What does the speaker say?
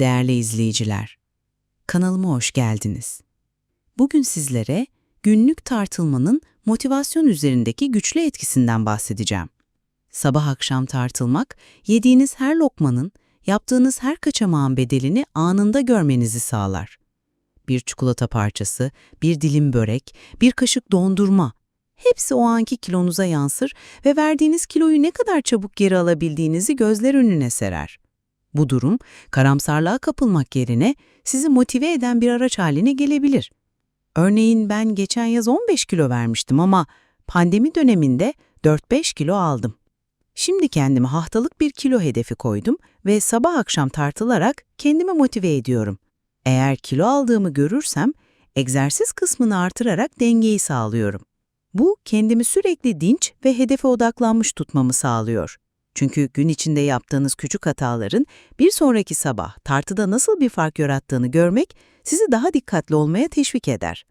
Değerli izleyiciler, kanalıma hoş geldiniz. Bugün sizlere günlük tartılmanın motivasyon üzerindeki güçlü etkisinden bahsedeceğim. Sabah akşam tartılmak, yediğiniz her lokmanın, yaptığınız her kaçamağın bedelini anında görmenizi sağlar. Bir çikolata parçası, bir dilim börek, bir kaşık dondurma, hepsi o anki kilonuza yansır ve verdiğiniz kiloyu ne kadar çabuk geri alabildiğinizi gözler önüne serer. Bu durum, karamsarlığa kapılmak yerine sizi motive eden bir araç haline gelebilir. Örneğin ben geçen yaz 15 kilo vermiştim ama pandemi döneminde 4-5 kilo aldım. Şimdi kendime haftalık bir kilo hedefi koydum ve sabah akşam tartılarak kendimi motive ediyorum. Eğer kilo aldığımı görürsem, egzersiz kısmını artırarak dengeyi sağlıyorum. Bu, kendimi sürekli dinç ve hedefe odaklanmış tutmamı sağlıyor. Çünkü gün içinde yaptığınız küçük hataların bir sonraki sabah tartıda nasıl bir fark yarattığını görmek sizi daha dikkatli olmaya teşvik eder.